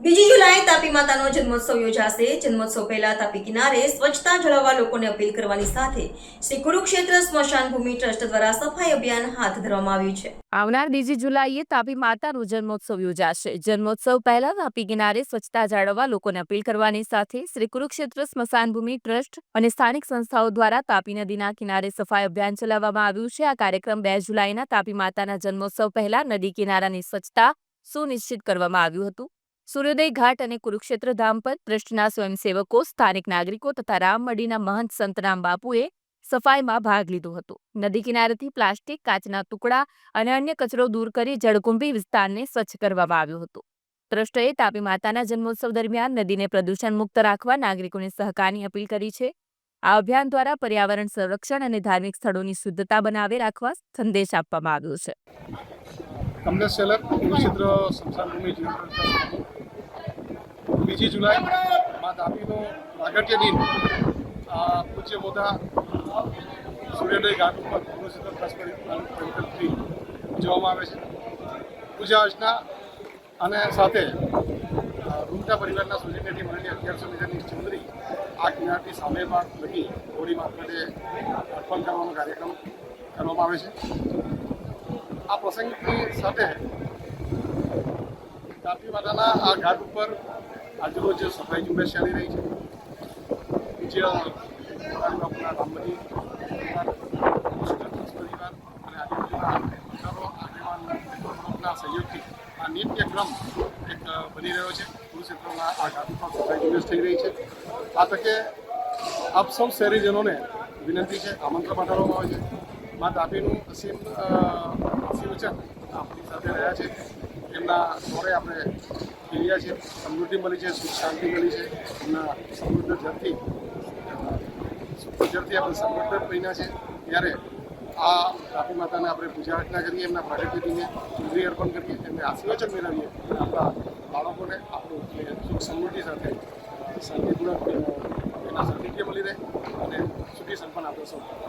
બીજી જુલાઈ તાપી માતાનો જન્મોત્સવ યોજાશે. જન્મોત્સવ પહેલા તાપી કિનારે સ્વચ્છતા જળવવા લોકોને અપીલ કરવાની સાથે શ્રી કુરુક્ષેત્ર સ્મશાન ભૂમિ ટ્રસ્ટ દ્વારા સફાઈ અભિયાન હાથ ધરવામાં આવ્યું છે. આવનાર બીજી જુલાઈએ તાપી માતાનો જન્મોત્સવ યોજાશે. જન્મોત્સવ પહેલા તાપી કિનારે સ્વચ્છતા જાળવવા લોકોને અપીલ કરવાની સાથે શ્રી કુરુક્ષેત્ર સ્મશાન ભૂમિ ટ્રસ્ટ અને સ્થાનિક સંસ્થાઓ દ્વારા તાપી નદીના કિનારે સફાઈ અભિયાન ચલાવવામાં આવ્યું છે. આ કાર્યક્રમ બે જુલાઈના તાપી માતાના જન્મોત્સવ પહેલા નદી કિનારાની સ્વચ્છતા સુનિશ્ચિત કરવામાં આવ્યું હતું. સૂર્યોદય ઘાટ અને કુરુક્ષેત્ર ધામ પર ટ્રસ્ટના સ્વયંસેવકો, સ્થાનિક નાગરિકો તથા રામમડીના મહંત સંતરામ બાપુએ સફાઈમાં ભાગ લીધો હતો. નદી કિનારેથી પ્લાસ્ટિક, કાચના ટુકડા અને અન્ય કચરો દૂર કરી જળકુંભી વિસ્તારને સ્વચ્છ કરવામાં આવ્યો હતો. ટ્રસ્ટએ તાપી માતાના જન્મોત્સવ દરમિયાન નદીને પ્રદૂષણ મુક્ત રાખવા નાગરિકોને સહકારની અપીલ કરી છે. આ અભિયાન દ્વારા પર્યાવરણ સંરક્ષણ અને ધાર્મિક સ્થળોની શુદ્ધતા બનાવી રાખવા સંદેશ આપવામાં આવ્યો છે. કમલેશ સેલર, કુરુક્ષેત્ર સંસાર ભૂમિ બીજી જુલાઈ માં તાપીનો પ્રાગટ્ય દિન પૂજ્ય મોટા સૂર્યોદય ઘાટ ઉપર ટ્રસ્ટ પરિકલ્પથી ઉજવવામાં આવે છે. પૂજા અર્ચના અને સાથે રૂમટા પરિવારના સૂચિતેથી મળેલી અગિયારસો મીટરની ચુંદરી આ કિનારથી સામેમાં લગી હોળી મારફતે અર્પણ કરવાનો કાર્યક્રમ કરવામાં આવે છે. આ પ્રસંગની સાથે તાપી માતાના આ ઘાટ ઉપર આજરોજ સફાઈ ઝુંબેશ ચાલી રહી છે પૂજ્ય મોરારી બાપુના રામબલી પરિવાર અને આજુબાજુના સહયોગથી આ એક બની રહ્યો છે. કુરુક્ષેત્રના આ ઘાટ સફાઈ ઝુંબેશ થઈ રહી છે. આ તકે આપ સૌ શહેરીજનોને વિનંતી છે, આમંત્રણ પાઠવવામાં આવે છે. મા તાપીનું અસીમ આશીર્વચન આપણી સાથે રહ્યા છે. એમના દોરે આપણે ખીલ્યા છે, સમૃદ્ધિ મળી છે, સુખ શાંતિ મળી છે, એમના સમૃદ્ધ જળથી જળથી આપણે સમૃદ્ધ બન્યા છે, ત્યારે આ તાપી માતાને આપણે પૂજા અર્ચના કરીએ, એમના પ્રગતિને ચૂંટણી અર્પણ કરીએ, એમને આશીર્વચન મેળવીએ આપણા બાળકોને આપણું સુખ સમૃદ્ધિ સાથે શાંતિપૂર્વક એના સાનિધ્ય મળી રહે, અને સુખી સંપન્ન આપણે સૌ.